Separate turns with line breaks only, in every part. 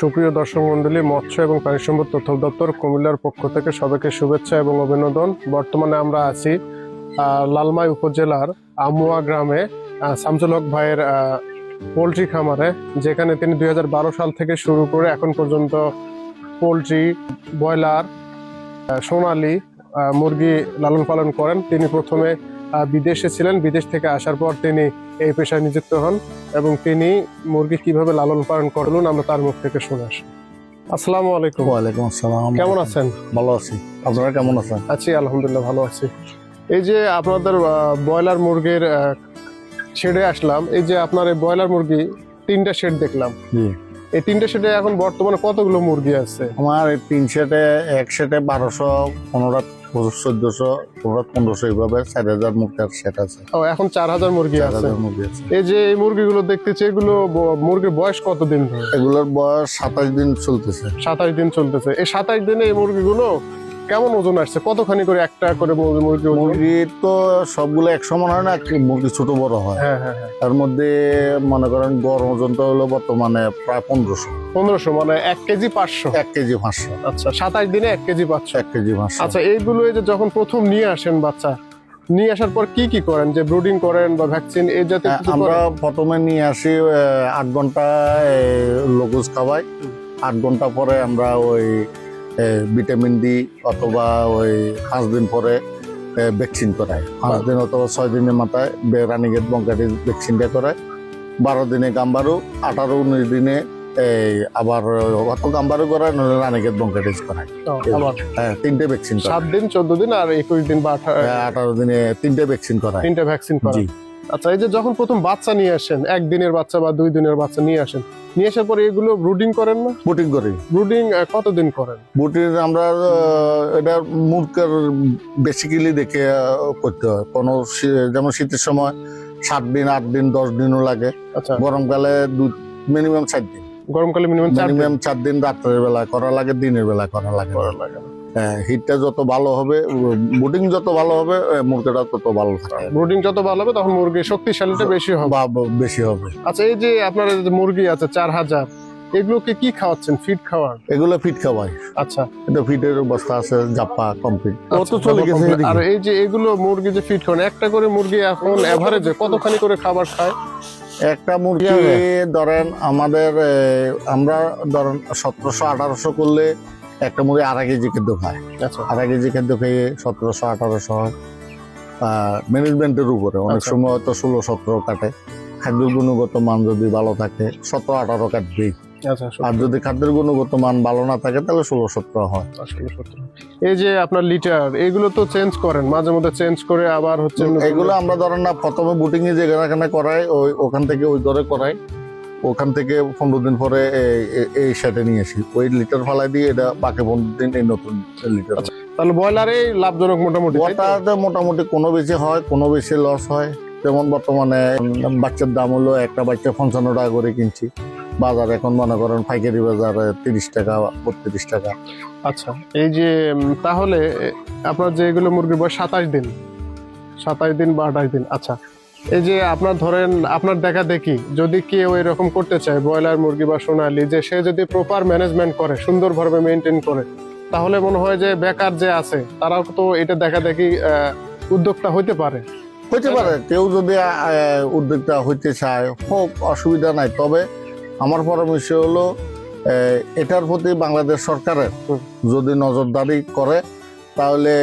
সুপ্রিয় দর্শক মন্ডলী মৎস্য এবং প্রাণী সম্পদ তথ্য দপ্তর কুমিল্লার পক্ষ থেকে সবাইকে শুভেচ্ছা এবং অভিনন্দন। বর্তমানে আমরা আছি লালমাই উপজেলার আমুয়া গ্রামে শামসুল হক ভাইয়ের পোলট্রি খামারে, যেখানে তিনি দুই হাজার বারো সাল থেকে শুরু করে এখন পর্যন্ত পোলট্রি, ব্রয়লার সোনালি মুরগি লালন পালন করেন তিনি প্রথমে বিদেশে ছিলেন। বিদেশ থেকে আসার পর তিনি এই পেশায় নিযুক্ত হন এবং তিনি মুরগি কীভাবে লালন পালন করলেন আমরা তার মুখ থেকে শুনে আসি। আসসালামু আলাইকুম।
ওয়ালাইকুম আসসালাম।
কেমন আছেন?
ভালো আছি। আপনারা কেমন আছেন?
আছি আলহামদুলিল্লাহ ভালো আছি। এই যে আপনাদের ব্রয়লার মুরগির শেডে আসলাম। এই যে আপনার এই ব্রয়লার মুরগি তিনটা শেড দেখলাম। এই তিনটে সেটে এখন বর্তমানে কতগুলো মুরগি আছে?
আমার এই তিন সেটে এক সেটে বারোশো পনেরো চোদ্দশো পনেরো পনেরোশো এইভাবে চার হাজার সেট আছে।
ও এখন চার হাজার মুরগি আছে।
মুরগি আছে।
এই যে এই মুরগিগুলো দেখতেছি এগুলো মুরগির বয়স কতদিন
এগুলোর বয়স সাতাশ দিন চলতেছে।
সাতাশ দিন চলতেছে। এই সাতাশ দিনে এই মুরগিগুলো কেমন ওজন আসছে? কতখানি করে একটা করে মুরগি মুরগি
তো সবগুলো এক সমান হয় না মুরগি ছোট বড় হয়।
হ্যাঁ হ্যাঁ হ্যাঁ।
তার মধ্যে মনে করেন গড় ওজনটা হলো বর্তমানে প্রায় পনেরোশো।
পনেরোশো মানে এক কেজি পাঁচশো।
এক কেজি পাঁচশো।
আচ্ছা সাতাশ দিনে এক কেজি পাঁচশো।
এক কেজি পাঁচশো।
আচ্ছা এইগুলো এই যে যখন প্রথম নিয়ে আসেন বাচ্চা নিয়ে আসার পর কি কি করেন? যে ব্রুডিং করেন বা ভ্যাকসিন এই জাতীয়
আমরা প্রথমে নিয়ে আসি আট ঘণ্টা লগুজ খাওয়াই। আট ঘণ্টা পরে আমরা ওই ভিটামিন ডি অথবা ওই পাঁচ দিন পরে ভ্যাকসিন করাই পাঁচ দিন অথবা ছয় দিনের মাথায় রানিগেট বঙ্কাটির ভ্যাকসিনটা করাই বারো দিনে গাম্বারু আঠারো উনিশ দিনে এই আবার অত গাম্বারু করায় নইলে রানিগেট বঙ্কাটিস
আবার?
হ্যাঁ তিনটে ভ্যাকসিন
সাত দিন চোদ্দ দিন আর একুশ দিন বা
হ্যাঁ, আঠারো দিনে তিনটে ভ্যাকসিন করাই
তিনটা ভ্যাকসিন করেন
জি।
আচ্ছা এই যে যখন প্রথম বাচ্চা নিয়ে আসেন একদিনের বাচ্চা বা দুই দিনের বাচ্চা নিয়ে আসেন নিয়ে আসার পরে এগুলো ব্রুডিং করেন না?
বুটিং করি।
ব্রুডিং কতদিন করেন?
বুটির আমরা এটা মুরগের বেসিক্যালি দেখে করতে হয়। কোনো যেমন শীতের সময় সাত দিন আট দিন দশ দিনও লাগে।
আচ্ছা।
গরমকালে দু মিনিমাম চার দিন।
গরমকালে মিনিমাম চার দিন।
মিনিমাম চার দিন রাত্রের বেলা করা লাগে দিনের বেলা করা লাগে।
করা লাগে
হিটটা যত ভালো হবে বুটিং যত ভালো হবে মুরগিটা তত ভালো থাকে।
ব্রুডিং যত ভালো হবে তখন মুরগির শক্তিশালীটা বেশি হবে।
বেশি হবে।
আচ্ছা এই যে আপনার মুরগি আছে চার হাজার এগুলোকে কি খাওয়াচ্ছেন? ফিড খাওয়ান
এগুলো ফিট খাওয়াই।
আচ্ছা।
এটা বস্তা আছে জাপা কমপ্লিট ও তো
আচ্ছা,
চলে গেছে
আর এই যে এগুলো মুরগি যে ফিড খাওয়ান একটা করে মুরগি এখন এভারেজে কতখানি করে খাবার খায়?
একটা মুরগি ধরেন আমাদের আমরা ধরেন সতেরোশো আঠারোশো করলে একটা মুরগি আড়াই কেজি খাদ্য খায়।
আচ্ছা।
আড়াই কেজি খাদ্য খেয়ে সতেরোশো আঠারোশো হয়। ম্যানেজমেন্টের উপরে। অনেক
আচ্ছা।
সময় হয়তো ষোলো সতেরো কাটে। খাদ্যের গুণগত মান যদি ভালো থাকে সতেরো আঠারো কাটবেই
আচ্ছা
আর যদি খাদ্যের গুণগত মান ভালো না থাকে তাহলে ষোলো সতেরো হয়।
এই যে আপনার লিটার এগুলো তো চেঞ্জ করেন। মাঝে মধ্যে চেঞ্জ করে আবার হচ্ছে
এগুলো আমরা ধরেন না প্রথমে বুটিং এ যেখানে করাই ওই ওখান থেকে ওই ঘরে করাই। ওখান থেকে পনেরো দিন পরে এই- সেটে নিয়ে আসি। ওই লিটার ফালাই দিয়ে এটা বাকি পনেরো দিন এই নতুন লিটার
তাহলে ব্রয়লারে লাভজনক মোটামুটি
ওটাতে মোটামুটি কোনো বেশি হয় কোনো বেশি লস হয়। যেমন বর্তমানে বাচ্চার দাম হলো একটা বাচ্চা পঞ্চান্ন টাকা করে কিনছি। বাজার এখন মনে করেন পাইকারি বাজারে তিরিশ টাকা বত্রিশ টাকা।
আচ্ছা এই যে তাহলে আপনার যে এগুলো মুরগির বয়স সাতাশ দিন সাতাশ দিন বা আঠাশ দিন আচ্ছা। এই যে আপনার ধরেন আপনার দেখা দেখি যদি কেউ এরকম করতে চায় ব্রয়লার মুরগি বা সোনালি যে সে যদি প্রপার ম্যানেজমেন্ট করে সুন্দরভাবে মেনটেন করে তাহলে মনে হয় যে বেকার যে আছে তারাও তো এটা দেখা দেখি উদ্যোক্তা হইতে পারে।
হইতে পারে। কেউ যদি উদ্যোক্তা হইতে চায় হোক অসুবিধা নাই। তবে আমার পরামর্শ হলো এটার প্রতি বাংলাদেশ সরকারের যদি নজরদারি করে তাহলে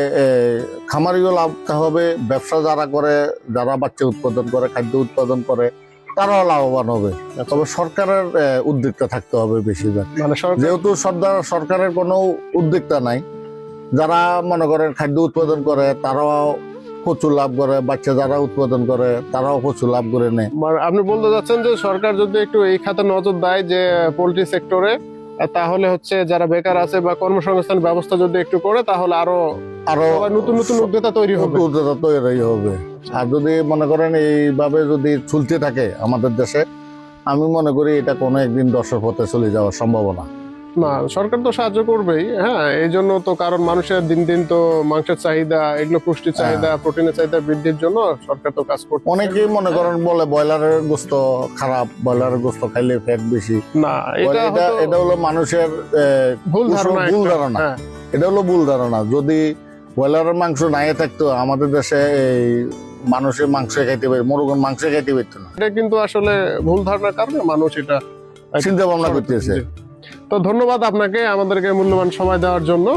খামারিও লাভ হবে ব্যবসা যারা করে যারা বাচ্চা উৎপাদন করে খাদ্য উৎপাদন করে তারাও লাভবান হবে। তবে সরকারের উদ্যোক্তা থাকতে হবে বেশিরভাগ।
মানে
যেহেতু সরকার সরকারের কোনো উদ্যোক্তা নাই যারা মনে করেন খাদ্য উৎপাদন করে তারাও প্রচুর লাভ করে বাচ্চা যারা উৎপাদন করে তারাও প্রচুর লাভ করে নেয়।
মানে আপনি বলতে চাচ্ছেন যে সরকার যদি একটু এই খাতে নজর দেয় যে পোলট্রি সেক্টরে তাহলে হচ্ছে যারা বেকার আছে বা কর্মসংস্থান ব্যবস্থা যদি একটু করে তাহলে
আরও
আরও নতুন নতুন উদ্যোক্তা তৈরি হবে।
উদ্যোক্তা তৈরি হবে। আর যদি মনে করেন এইভাবে যদি চলতে থাকে আমাদের দেশে আমি মনে করি এটা কোনো একদিন দর্শক পথে চলে যাওয়ার সম্ভাবনা।
না সরকার তো সাহায্য করবেই। হ্যাঁ এই জন্য তো কারণ মানুষের দিন দিন তো মাংসের চাহিদা এগুলো পুষ্টির চাহিদা প্রোটিনের চাহিদা বৃদ্ধির জন্য সরকার তো কাজ করছে।
অনেকেই মনে করেন বলে ব্রয়লারের গোস্ত খারাপ ব্রয়লারের গোস্ত খাইলে ফ্যাট বেশি।
না এটা
এটা হলো মানুষের
ভুল ধারণা
ভুল ধারণা।
হ্যাঁ,
এটা হলো ভুল ধারণা। যদি ব্রয়লারের মাংস নাই থাকতো আমাদের দেশে এই মানুষের মাংস খাইতে পারে মুরগের মাংস খাইতে পারতো না।
এটা কিন্তু আসলে ভুল ধারণার কারণে মানুষ এটা
চিন্তা ভাবনা করতেছে।
তো ধন্যবাদ আপনাকে আমাদেরকে মূল্যবান সময় দেওয়ার জন্য।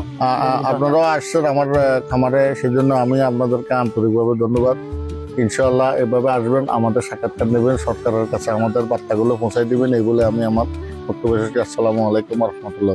আপনারাও আসছেন আমার খামারে সেই জন্য আমি আপনাদেরকে আন্তরিকভাবে ধন্যবাদ। ইনশাল্লাহ এভাবে আসবেন, আমাদের সাক্ষাৎকার নেবেন, সরকারের কাছে আমাদের বার্তাগুলো পৌঁছাই দিবেন, এগুলো আমি আমার বক্তব্য আসসালামু আলাইকুম রহমতুল্লাহ